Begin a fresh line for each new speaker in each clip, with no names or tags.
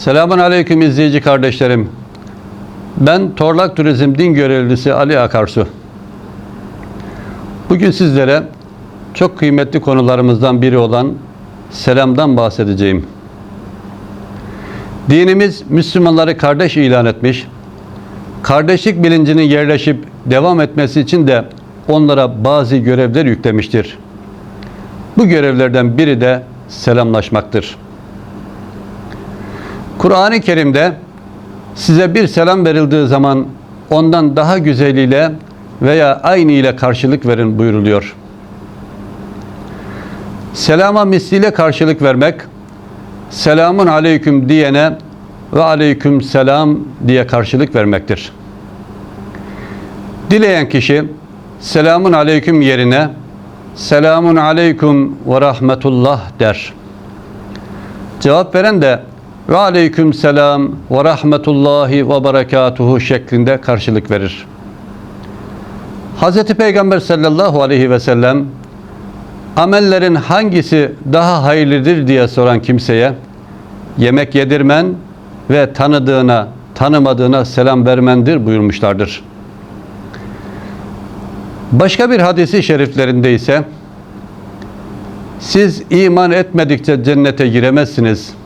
Selamun Aleyküm izleyici kardeşlerim. Ben Torlak Turizm Din Görevlisi Ali Akarsu. Bugün sizlere çok kıymetli konularımızdan biri olan selamdan bahsedeceğim. Dinimiz Müslümanları kardeş ilan etmiş, kardeşlik bilincinin yerleşip devam etmesi için de onlara bazı görevler yüklemiştir. Bu görevlerden biri de selamlaşmaktır. Kur'an-ı Kerim'de size bir selam verildiği zaman ondan daha güzeliyle veya aynı ile karşılık verin buyuruluyor. Selama misliyle karşılık vermek, selamun aleyküm diyene ve aleyküm selam diye karşılık vermektir. Dileyen kişi selamun aleyküm yerine selamun aleyküm ve rahmetullah der. Cevap veren de ve aleyküm selam ve rahmetullahi ve berekatuhu şeklinde karşılık verir. Hz. Peygamber sallallahu aleyhi ve sellem amellerin hangisi daha hayırlıdır diye soran kimseye yemek yedirmen ve tanıdığına, tanımadığına selam vermendir buyurmuşlardır. Başka bir hadisi şeriflerinde ise siz iman etmedikçe cennete giremezsiniz.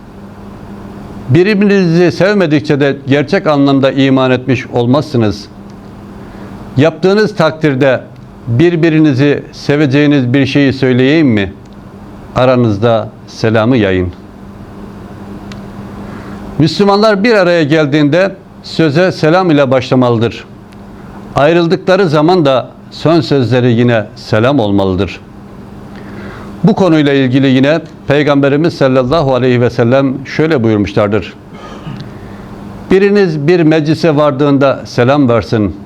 Birbirinizi sevmedikçe de gerçek anlamda iman etmiş olmazsınız. Yaptığınız takdirde birbirinizi seveceğiniz bir şeyi söyleyeyim mi? Aranızda selamı yayın. Müslümanlar bir araya geldiğinde söze selam ile başlamalıdır. Ayrıldıkları zaman da son sözleri yine selam olmalıdır. Bu konuyla ilgili yine Peygamberimiz sallallahu aleyhi ve sellem şöyle buyurmuşlardır. Biriniz bir meclise vardığında selam versin.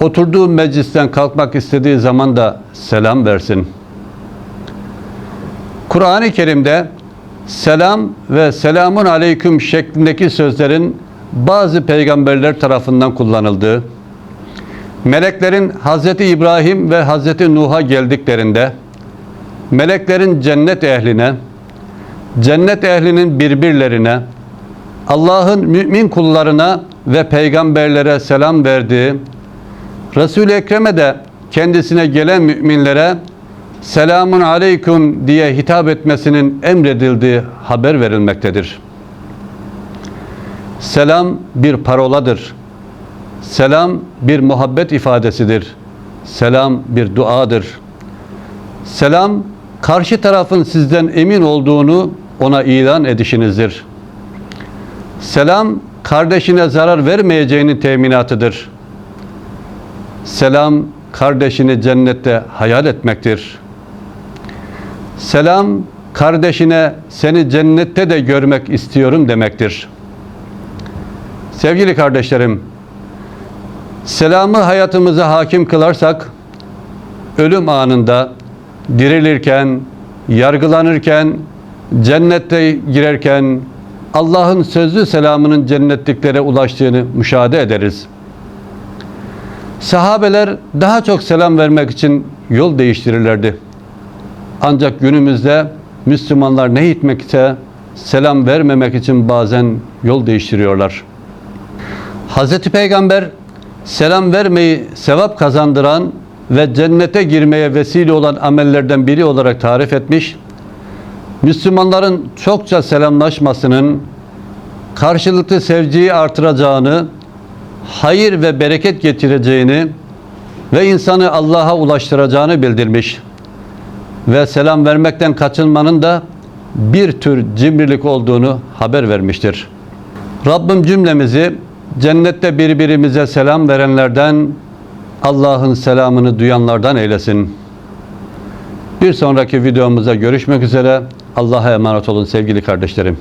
Oturduğu meclisten kalkmak istediği zaman da selam versin. Kur'an-ı Kerim'de selam ve selamun aleyküm şeklindeki sözlerin bazı peygamberler tarafından kullanıldığı, meleklerin Hz. İbrahim ve Hz. Nuh'a geldiklerinde, meleklerin cennet ehline, cennet ehlinin birbirlerine, Allah'ın mümin kullarına ve peygamberlere selam verdiği, Resul-i Ekrem'e de kendisine gelen müminlere selamun aleyküm diye hitap etmesinin emredildiği haber verilmektedir. Selam bir paroladır. Selam bir muhabbet ifadesidir. Selam bir duadır. Selam karşı tarafın sizden emin olduğunu ona ilan edişinizdir. Selam kardeşine zarar vermeyeceğinin teminatıdır. Selam kardeşini cennette hayal etmektir. Selam kardeşine seni cennette de görmek istiyorum demektir. Sevgili kardeşlerim, selamı hayatımıza hakim kılarsak ölüm anında dirilirken, yargılanırken, cennette girerken Allah'ın sözlü selamının cennetliklere ulaştığını müşahede ederiz. Sahabeler daha çok selam vermek için yol değiştirirlerdi. Ancak günümüzde Müslümanlar ne hikmetse selam vermemek için bazen yol değiştiriyorlar. Hz. Peygamber selam vermeyi sevap kazandıran ve cennete girmeye vesile olan amellerden biri olarak tarif etmiş. Müslümanların çokça selamlaşmasının karşılıklı sevgiyi artıracağını, hayır ve bereket getireceğini ve insanı Allah'a ulaştıracağını bildirmiş. Ve selam vermekten kaçınmanın da bir tür cimrilik olduğunu haber vermiştir. Rabbim cümlemizi cennette birbirimize selam verenlerden Allah'ın selamını duyanlardan eylesin. Bir sonraki videomuzda görüşmek üzere. Allah'a emanet olun sevgili kardeşlerim.